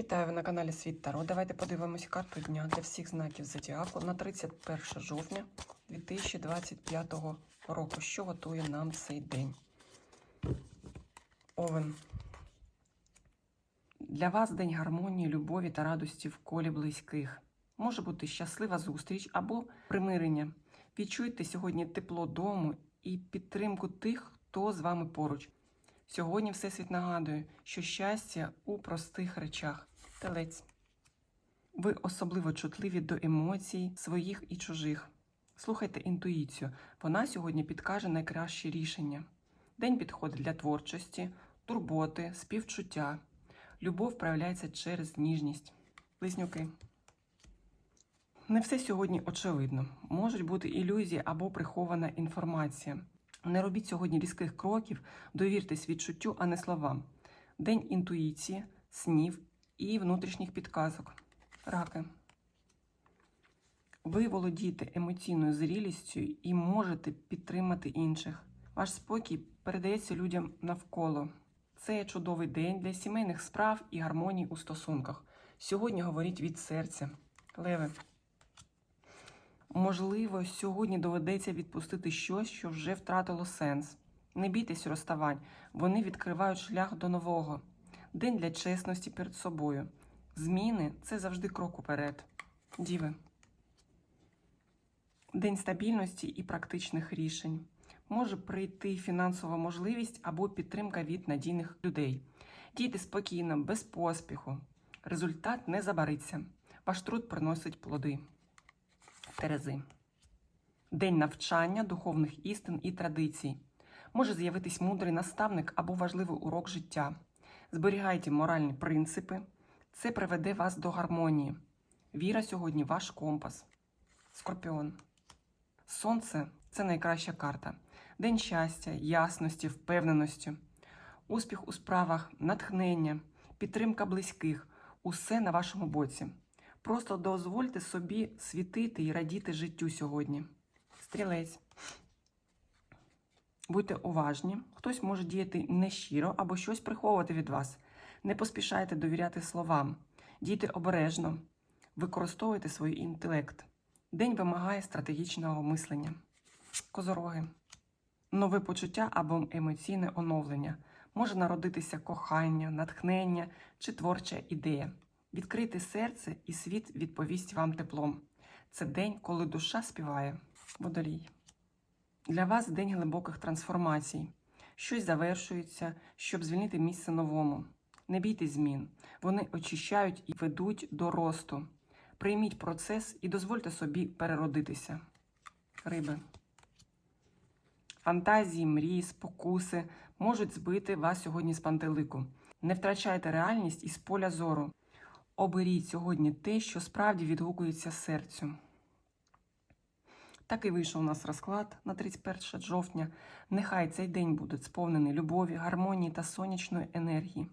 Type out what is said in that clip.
Вітаю ви на каналі Світ Таро. Давайте подивимось карту дня для всіх знаків Зодіаку на 31 жовтня 2025 року. Що готує нам цей день? Овен. Для вас день гармонії, любові та радості в колі близьких. Може бути щаслива зустріч або примирення. Відчуйте сьогодні тепло дому і підтримку тих, хто з вами поруч. Сьогодні Всесвіт нагадує, що щастя у простих речах. Телець. Ви особливо чутливі до емоцій своїх і чужих. Слухайте інтуїцію. Вона сьогодні підкаже найкращі рішення. День підходить для творчості, турботи, співчуття. Любов проявляється через ніжність. Близнюки. Не все сьогодні очевидно. Можуть бути ілюзії або прихована інформація. Не робіть сьогодні різких кроків, довіртесь відчуттю, а не словам. День інтуїції, снів і внутрішніх підказок. Раки. Ви володієте емоційною зрілістю і можете підтримати інших. Ваш спокій передається людям навколо. Це чудовий день для сімейних справ і гармонії у стосунках. Сьогодні говоріть від серця. Леве. Можливо, сьогодні доведеться відпустити щось, що вже втратило сенс. Не бійтесь розставань, вони відкривають шлях до нового. День для чесності перед собою. Зміни це завжди крок уперед. Діви. День стабільності і практичних рішень. Може прийти фінансова можливість або підтримка від надійних людей. Дійте спокійно, без поспіху. Результат не забариться. Ваш труд приносить плоди. Терези. День навчання духовних істин і традицій. Може з'явитись мудрий наставник або важливий урок життя. Зберігайте моральні принципи. Це приведе вас до гармонії. Віра сьогодні ваш компас. Скорпіон. Сонце це найкраща карта. День щастя, ясності, впевненості. Успіх у справах, натхнення, підтримка близьких усе на вашому боці. Просто дозвольте собі світити і радіти життю сьогодні. Стрілець. Будьте уважні, хтось може діяти нещиро або щось приховувати від вас. Не поспішайте довіряти словам. Дійте обережно, використовуйте свій інтелект. День вимагає стратегічного мислення. Козороги. Нове почуття або емоційне оновлення. Може народитися кохання, натхнення чи творча ідея. Відкрийте серце і світ відповість вам теплом. Це день, коли душа співає. Водолій. Для вас день глибоких трансформацій. Щось завершується, щоб звільнити місце новому. Не бійтесь змін. Вони очищають і ведуть до росту. Прийміть процес і дозвольте собі переродитися. Риби. Фантазії, мрії, спокуси можуть збити вас сьогодні з пантелику. Не втрачайте реальність із поля зору. Оберіть сьогодні те, що справді відгукується серцю. Так і вийшов у нас розклад на 31 жовтня. Нехай цей день буде сповнений любові, гармонії та сонячної енергії.